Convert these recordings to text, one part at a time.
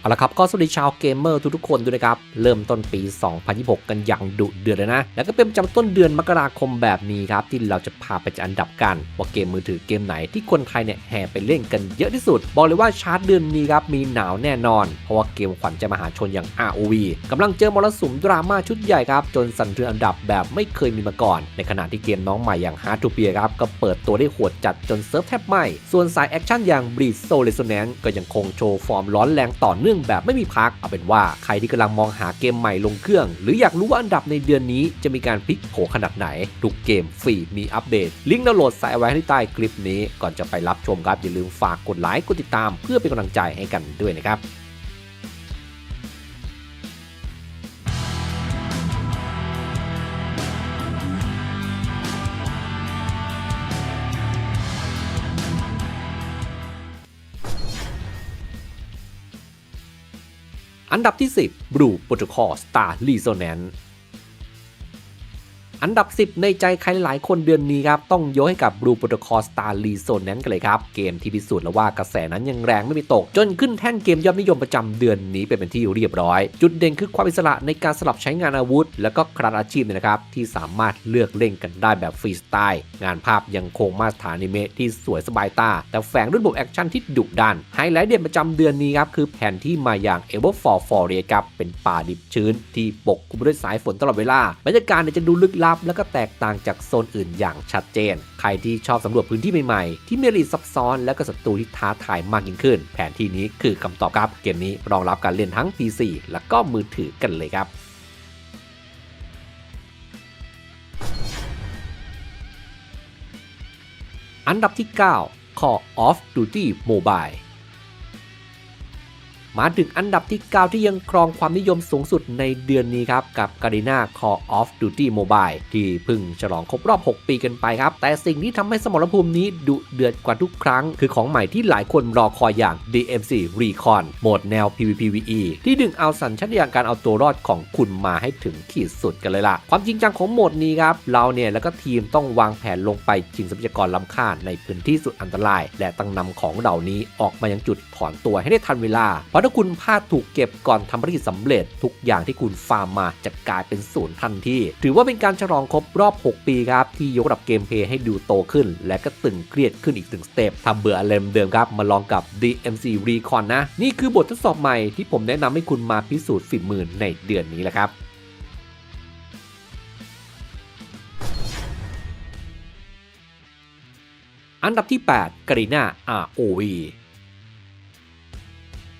เอาละครับก็สวัสดีชาวเกมเมอร์ทุกๆคนด้วยนะครับ เริ่มต้นปี 2026 กันอย่างดุเดือดเลยนะ แล้วก็เป็นประจำต้นเดือนมกราคมแบบนี้ครับ ที่เราจะพาไปจัดอันดับกัน ว่าเกมมือถือเกมไหนที่คนไทยเนี่ยแห่ไปเล่นกันเยอะที่สุด บอกเลยว่าชาร์ตเดือนนี้ครับ มีหนาวแน่นอน เพราะว่าเกมขวัญใจมหาชนอย่าง ROV กำลังเจอมรสุมดราม่าชุดใหญ่ครับจนสั่นเทือนอันดับแบบไม่เคยมีมาก่อน ในขณะที่เกมน้องใหม่อย่าง Hard to p e a ครับก็เปิดตัวได้โหดจัดจนเซิร์ฟแทบไหม้ส่วนสายแอคชั่นอย่าง Breed Soul Resonance ก็ยังคงโชว์ฟอร์มร้อนแรงต่อเนื่องื่องแบบไม่มีพัก เอาเป็นว่าใครที่กำลังมองหาเกมใหม่ลงเครื่อง หรืออยากรู้ว่าอันดับในเดือนนี้จะมีการพลิกโผขนาดไหน ทุกเกมฟรีมีอัปเดต ลิงก์ดาวน์โหลดใส่ไว้ที่ใต้คลิปนี้ ก่อนจะไปรับชมครับอย่าลืมฝากกดไลค์กดติดตาม เพื่อเป็นกำลังใจให้กันด้วยนะครับ อันดับที่ 10 Blue Protocol Star Resonance อันดับ 10 ในใจใครหลายคนเดือนนี้ครับ ต้องยกให้กับ Blue Protocol Star Resonance กันเลยครับ เกมที่พิสูจน์แล้วว่ากระแสนั้นยังแรงไม่มีตก จนขึ้นแท่นเกมยอดนิยมประจำเดือนนี้ไปเป็นที่เรียบร้อย จุดเด่นคือความอิสระในการสลับใช้งานอาวุธ และก็คราอาชีพเนี่ยนะครับที่สามารถเลือกเล่นกันได้แบบฟรีสไตล์งานภาพยังคงมาตรฐานนิเมะที่สวยสบายตา แต่แฝงด้วยระบบแอคชั่นที่ดุดันไฮไลท์เด่นประจำเดือนนี้ครับคือแผนที่มาอย่าง e v e r f o r Forest ครับเป็นป่าดิบชื้นที่ปกคลุมด้วยสายฝนตลอดเวลาบรรยากาศจะดูลึกลับและก็แตกต่างจากโซนอื่นอย่างชัดเจน ใครที่ชอบสำรวจพื้นที่ใหม่ๆ ที่มีรีซับซ้อนและก็ศัตรูที่ท้าทายมากยิ่งขึ้น แผนที่นี้คือคำตอบครับ เกมนี้รองรับการเล่นทั้ง PC และก็มือถือกันเลยครับอันดับที่ 9 Call of Duty Mobile มาถึงอันดับที่ 9 ที่ยังครองความนิยมสูงสุดในเดือนนี้ครับ กับ g a r i n a Call of Duty Mobile ที่เพิ่งฉลองครบรอบ 6 ปีกันไปครับ แต่สิ่งที่ทำให้สมรภูมินี้ดุเดือดกว่าทุกครั้ง คือของใหม่ที่หลายคนรอคอยอย่าง DMC Recon โหมดแนว PVPVE ที่ดึงเอาสัญชาตญาณการเอาตัวรอดของคุณมาให้ถึงขีดสุดกันเลยล่ะ ความจริงจังของโหมดนี้ครับ เราเนี่ยแล้วก็ทีมต้องวางแผนลงไปชิงทรัพยากรล้ำค่าในพื้นที่สุดอันตราย และตั้งนำของเหล่านี้ออกมายังจุดถอนตัวให้ได้ทันเวลาเพราะถ้าคุณพลาดถูกเก็บก่อนทำภารกิจสำเร็จ ทุกอย่างที่คุณฟาร์มมาจะกลายเป็นศูนย์ทันทีถือว่าเป็นการฉลองครบรอบ 6 ปีครับ ที่ยกระดับเกมเพย์ให้ดูโตขึ้น และก็ตึงเครียดขึ้นอีกถึงสเต็ปทำเบื่ออะไรเดิมครับ มาลองกับ DMC Recon นะ นี่คือบททดสอบใหม่ที่ผมแนะนำให้คุณมาพิสูจน์ฝีมือในเดือนนี้แหละครับอันดับที่ 8 กรีนา ROV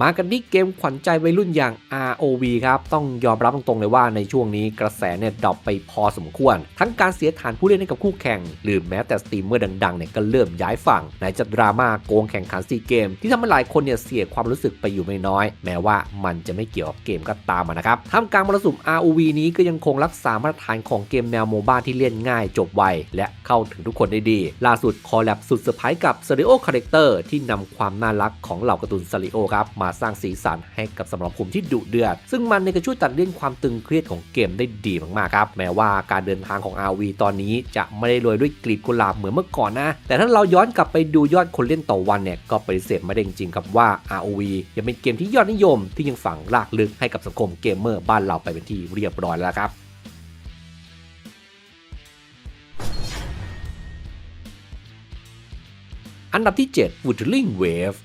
มากันที่เกมขวัญใจวัยรุ่นอย่าง ROV ครับ ต้องยอมรับตรงๆเลยว่าในช่วงนี้กระแสเนี่ยดรอปไปพอสมควร ทั้งการเสียฐานผู้เล่นให้กับคู่แข่ง หรือแม้แต่สตรีมเมอร์ดังๆเนี่ยก็เริ่มย้ายฝั่งไหนจะดราม่าโกงแข่งขันซีเกม ที่ทำให้หลายคนเนี่ยเสียความรู้สึกไปอยู่ไม่น้อย แม้ว่ามันจะไม่เกี่ยวกับเกมก็ตามนะครับท่ามกลางมรสุม ROV นี้ก็ยังคงรักษามาตรฐานของเกมแนวโมบ้าที่เล่นง่ายจบไวและเข้าถึงทุกคนได้ดี ล่าสุดคอลแลบสุดเซอร์ไพรส์กับ s e r i o Character ที่นำความน่ารักของเหล่าการ์ตูน s e r i o ครับมาสร้างสีสันให้กับสมรภูมิที่ดุเดือด ซึ่งมันเนี่ยก็ช่วยตัดเลี่ยนความตึงเครียดของเกมได้ดีมากๆครับ แม้ว่าการเดินทางของ RV ตอนนี้จะไม่ได้โรยด้วยกลีบกุหลาบเหมือนเมื่อก่อนนะ แต่ถ้าเราย้อนกลับไปดูยอดคนเล่นต่อวันเนี่ยก็ปฏิเสธไม่ได้จริงๆครับว่า ROV ยังเป็นเกมที่ยอดนิยมที่ยังฝังรากลึกให้กับสังคมเกมเมอร์บ้านเราไปเป็นที่เรียบร้อยแล้วครับอันดับที่ 7 Wuthering Wave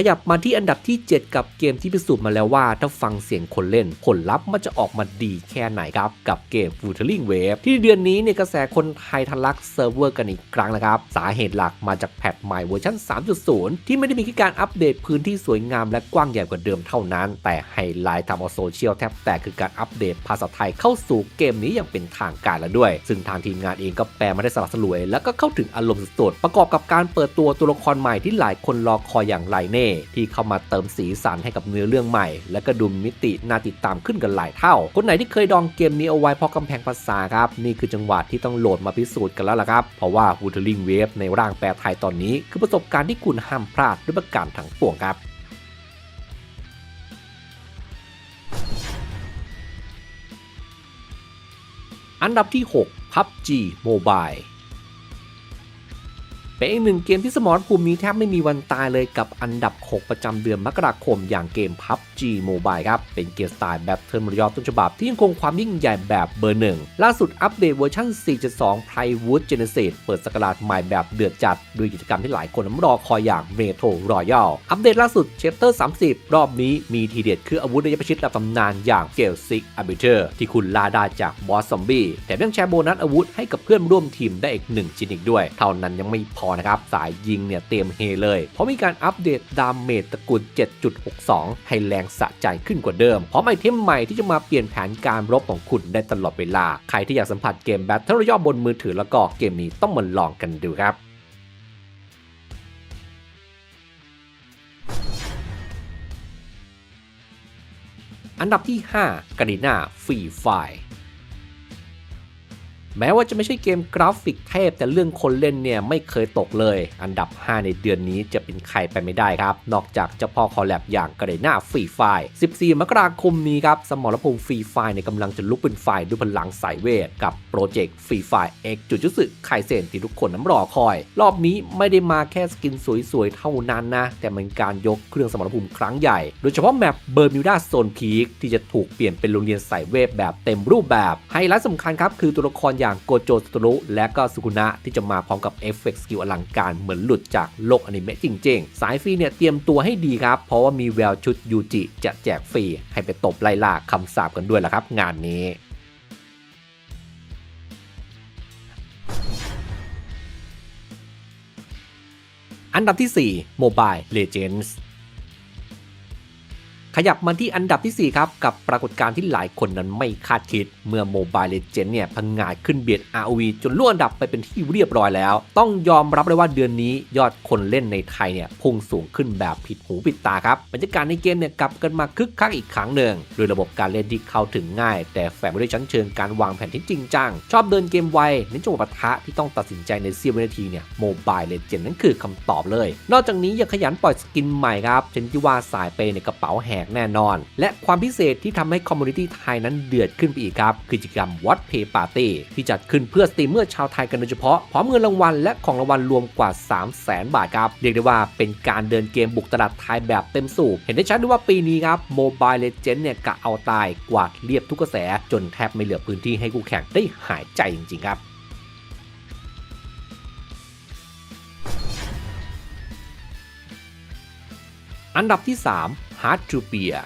ขยับมาที่อันดับที่ 7 กับเกมที่พิสูจน์มาแล้วว่า ถ้าฟังเสียงคนเล่น ผลลัพธ์มันจะออกมาดีแค่ไหนครับ กับเกม Wuthering Wave ที่เดือนนี้เนี่ยกระแสคนไทยทะลักเซิร์ฟเวอร์กันอีกครั้งนะครับ สาเหตุหลักมาจากแพทใหม่เวอร์ชัน3.0 ที่ไม่ได้มีแค่การอัปเดตพื้นที่สวยงามและกว้างใหญ่กว่าเดิมเท่านั้น แต่ไฮไลท์ทำเอาโซเชียลแทบแตกคือการอัปเดตภาษาไทยเข้าสู่เกมนี้อย่างเป็นทางการแล้วด้วย ซึ่งทางทีมงานเองก็แปลมาได้สลับสลวย แล้วก็เข้าถึงอารมณ์สุดๆประกอบกับการเปิดตัวตัวละครใหม่ที่หลายคนรอคอยอย่างไลเน่ที่เข้ามาเติมสีสันให้กับเนื้อเรื่องใหม่ และก็ดูมิติน่าติดตามขึ้นกันหลายเท่า คนไหนที่เคยดองเกมนี้เอาไว้เพราะกำแพงภาษาครับนี่คือจังหวะที่ต้องโหลดมาพิสูจน์กันแล้วล่ะครับ เพราะว่า Wuthering Wave ในร่างแปลไทยตอนนี้ คือประสบการณ์ที่คุณห้ามพลาดด้วยประการทั้งปวงครับอันดับที่ 6 PUBG Mobile เป็นอีกหนึ่งเกมที่สมรภูมินี้แทบไม่มีวันตายเลยกับอันดับ 6 ประจำเดือนมกราคมอย่างเกม PUBG Mobile ครับ เป็นเกมสไตล์แบบเทิร์นรยอต้นฉบับที่ยังคงความยิ่งใหญ่แบบเบอร์หนึ่งล่าสุดอัปเดตเวอร์ชัน4.2 Plywood Genesis เปิดสกราชใหม่แบบเดือดจัดด้วยกิจกรรมที่หลายคนรอคอยอย่าง Metro Royale อัปเดตล่าสุด Chapter 30 รอบนี้มีทีเด็ดคืออาวุธระยะประชิดระดับตำนานอย่าง g a l Six Arbiter ที่คุณล่าได้จากบอสซอมบี้แถมยังแชร์โบนัสอาวุธให้กับเพื่อนร่วมทีมได้อีกหนึ่งชิ้นอีกด้วย เท่านั้นยังไม่พอนะครับ สายยิงเนี่ยเตรียมเฮเลย เพราะมีการอัปเดตดาเมจตระกูล 7.62 ให้แรงสะใจขึ้นกว่าเดิมพร้อมไอเทมใหม่ที่จะมาเปลี่ยนแผนการรบของคุณได้ตลอดเวลา ใครที่อยากสัมผัสเกมแบทเทิลย่อบนมือถือแล้วก็เกมนี้ต้องมาลองกันดูครับอันดับที่ 5 กาดิน่าฟรีไฟ แม้ว่าจะไม่ใช่เกมกราฟิกเทพ แต่เรื่องคนเล่นเนี่ยไม่เคยตกเลย อันดับ 5 ในเดือนนี้จะเป็นใครไปไม่ได้ครับ นอกจากเจ้าพ่อคอลแลบอย่างกระเดน่าฟรีไฟ14 มกราคมนี้ครับ สมรภูมิฟรีไฟในกำลังจะลุกเป็นไฟด้วยพลังสายเวท กับโปรเจกต์ฟรีไฟเอ็กจุดจุสึไคเซนที่ทุกคนน้ำรอคอย รอบนี้ไม่ได้มาแค่สกินสวยๆ เท่านั้นนะ แต่มันการยกเครื่องสมรภูมิครั้งใหญ่ โดยเฉพาะแมปเบอร์มิวดาโซนพีคที่จะถูกเปลี่ยนเป็นโรงเรียนสายเวทแบบเต็มรูปแบบไฮไลท์สำคัญครับคือตัวละครอย่างโกโจสตรุและก็สุกุนะที่จะมาพร้อมกับเอฟเฟกต์สกิลอลังการเหมือนหลุดจากโลกอนิเมะจริงๆ สายฟรีเนี่ยเตรียมตัวให้ดีครับ เพราะว่ามีแววชุดยูจิจะแจกฟรี ให้ไปตบไล่ล่าคำสาปกันด้วยล่ะครับ งานนี้อันดับที่4 Mobile Legends ขยับมาที่อันดับทีสี่ 4 ครับ กับปรากฏการณ์ที่หลายคนนั้นไม่คาดคิด เมื่อ Mobile Legends เนี่ยพังงาดขึ้นเบียด ROV จนล่วงอันดับไปเป็นที่เรียบร้อยแล้ว ต้องยอมรับเลยว่าเดือนนี้ยอดคนเล่นในไทยเนี่ยพุ่งสูงขึ้นแบบผิดหูผิดตาครับบรรยากาศในเกมเนี่ยกลับกันมาคึกคักอีกครั้งหนึ่งโดยระบบการเล่นที่เข้าถึงง่าย แต่แฝงไปด้วยชั้นเชิงการวางแผนที่จริงจังชอบเดินเกมไวเน้นจังหวะปะทะที่ต้องตัดสินใจในเสี้ยววินาทีเนี่ย Mobile Legends นั่นคือคำตอบเลย นอกจากนี้ยังขยันปล่อยสกินใหม่ครับเช่นที่ว่าสายเปในกระเป๋าแหกแน่นอน และความพิเศษที่ทำให้คอมมูนิตี้ไทยนั้นเดือดขึ้นไปอีกครับคือกิจกรรม What Pay Party ที่จัดขึ้นเพื่อสตรีมเมอร์ชาวไทยกันโดยเฉพาะพร้อมเงินรางวัลและของรางวัลรวมกว่า 3 0 0แสนบาทครับเรียกได้ว่าเป็นการเดินเกมบุกตลาดไทยแบบเต็มสูบเห็นได้ชัดด้วยว่าปีนี้ครับ Mobile Legends เนี่ยกะเอาตายกวาดเรียบทุกกระแส จนแทบไม่เหลือพื้นที่ให้คู่แข่งได้หายใจจริงๆครับ อันดับที่ 3 Hard to Beer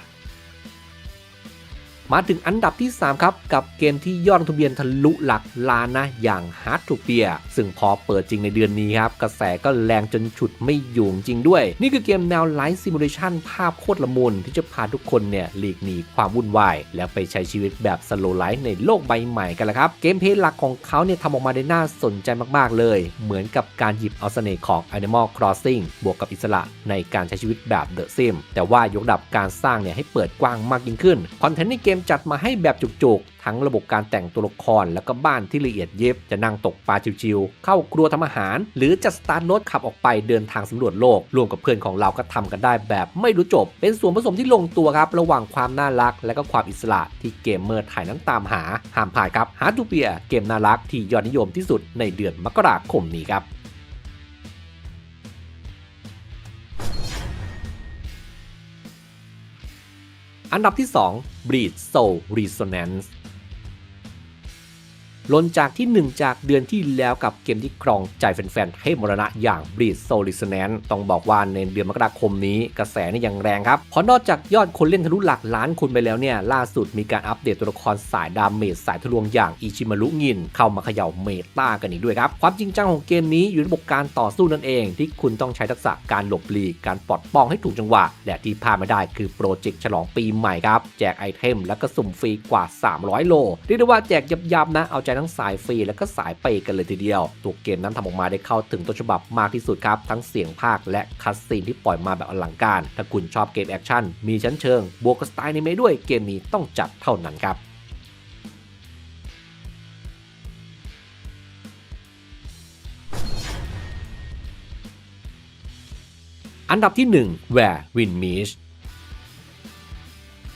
มาถึงอันดับที่ 3 ครับ กับเกมที่ยอดทะเบียนทะลุหลักล้านนะอย่าง Hard to p e a r ซึ่งพอเปิดจริงในเดือนนี้ครับ กระแสก็แรงจนฉุดไม่อยู่จริงด้วย นี่คือเกมแนวไลฟ์ซิมูเลชันภาพโคตรละมุนที่จะพาทุกคนเนี่ยหลีกหนีความวุ่นวาย แล้วไปใช้ชีวิตแบบสโลไลฟ์ในโลกใบใหม่กันละครับ เกมเพลย์หลักของเขาเนี่ยทำออกมาได้น่าสนใจมากๆเลย เหมือนกับการหยิบเอาเสน่ห์ของ Animal Crossing บวกกับอิสระในการใช้ชีวิตแบบ The Sim แต่ว่ายกดับการสร้างเนี่ยให้เปิดกว้างมากยิ่งขึ้นคอนเทนต์ในเกมจัดมาให้แบบจุกๆ ทั้งระบบการแต่งตัวละครแล้วก็บ้านที่ละเอียดเยิบจะนั่งตกปลาชิวๆ เข้าครัวทำอาหาร หรือจะสตาร์ทรถขับออกไปเดินทางสำรวจโลกรวมกับเพื่อนของเราก็ทำกันได้แบบไม่รู้จบ เป็นส่วนผสมที่ลงตัวครับ ระหว่างความน่ารัก และก็ความอิสระที่เกมเมอร์ไทยนั้นตามหา ห้ามพลาดครับฮาร์ทูเปียเกมน่ารักที่ยอดนิยมที่สุดในเดือนมกราคมนี้ครับ อันดับที่ 2 Breed Soul Resonance ลนจากที่ 1 จากเดือนที่แล้วกับเกมที่ครองใจแฟนๆให้มรณะอย่าง Breed Soul Resonance ต้องบอกว่าในเดือนมกราคมนี้กระแสนี่ยังแรงครับเพราะนอกจากยอดคนเล่นทะลุหลักล้านคนไปแล้วเนี่ยล่าสุดมีการอัปเดตตัวละครสายดาเมจสายทะลวงอย่างอิชิมารุงิน เข้ามาเขย่าเมตากันอีกด้วยครับความจริงจังของเกมนี้อยู่ในระบบการต่อสู้นั่นเอง ที่คุณต้องใช้ทักษะการหลบหลีกการปลอดป้องให้ถูกจังหวะ และที่พลาดไม่ได้คือโปรเจกต์ฉลองปีใหม่ครับแจกไอเทมและก็สุ่มฟรีกว่า 300 โลเรียกได้ว่าแจกยับๆนะเอาใจทั้งสายฟรีและก็สายเปย์กันเลยทีเดียว ตัวเกมนั้นทำออกมาได้เข้าถึงต้นฉบับมากที่สุดครับ ทั้งเสียงภาคและคัสซีนที่ปล่อยมาแบบอลังการ ถ้าคุณชอบเกมแอคชั่นมีชั้นเชิงบวกกับสไตล์ในเมด้วยเกมนี้ต้องจัดเท่านั้นครับอันดับที่ 1 Where Win Mesh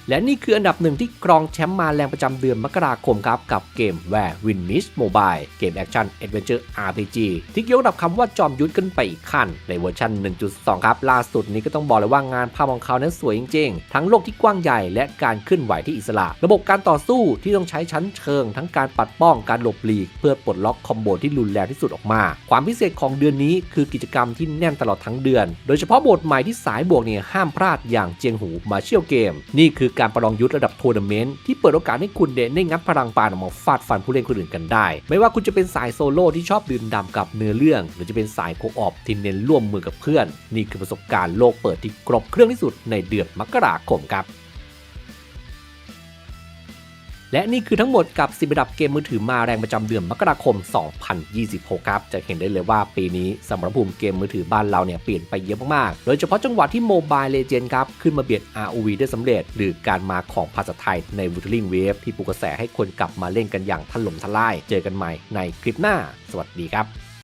และนี่คืออันดับหนึ่งที่ครองแชมป์มาแรงประจำเดือนมกราคมครับ กับเกม Where Win Miss Mobile เกมแอคชั่น Adventure RPG ที่ยกระดับคำว่าจอมยุทธขึ้นไปอีกขั้น ในเวอร์ชัน 1.2 ครับ ล่าสุดนี้ก็ต้องบอกเลยว่างานภาพของเขานั้นสวยจริงๆ ทั้งโลกที่กว้างใหญ่และการเคลื่อนไหวที่อิสระ ระบบการต่อสู้ที่ต้องใช้ชั้นเชิง ทั้งการปัดป้องการหลบหลีก เพื่อปลดล็อกคอมโบที่รุนแรงที่สุดออกมา ความพิเศษของเดือนนี้คือกิจกรรมที่แน่นตลอดทั้งเดือน โดยเฉพาะโหมดใหม่ที่สายบวกเนี่ยห้ามพลาดอย่างเจียงหูมาเชียลเกม นี่คือการประลองยุทธระดับทัวร์นาเมนต์ที่เปิดโอกาสให้คุณเดนได้งัดพลังปานออกมาฟาดฟันผู้เล่นคนอื่นกันได้ ไม่ว่าคุณจะเป็นสายโซโล่ที่ชอบดื่มด่ำกับเนื้อเรื่อง หรือจะเป็นสายโคออปที่เน้นร่วมมือกับเพื่อน นี่คือประสบการณ์โลกเปิดที่ครบเครื่องที่สุดในเดือนมกราคมครับ และนี่คือทั้งหมดกับ 10ระดับเกมมือถือมาแรงประจำเดือนมกราคม 2026 ครับ จะเห็นได้เลยว่าปีนี้สมรภูมิเกมมือถือบ้านเราเนี่ยเปลี่ยนไปเยอะมากๆ โดยเฉพาะจังหวะที่โมบายเลเจนด์ครับ ขึ้นมาเบียด ROV ได้สำเร็จ หรือการมาของภาษาไทยใน Wuthering Wave ที่ปลุกกระแสให้คนกลับมาเล่นกันอย่างถล่มทลาย เจอกันใหม่ในคลิปหน้า สวัสดีครับ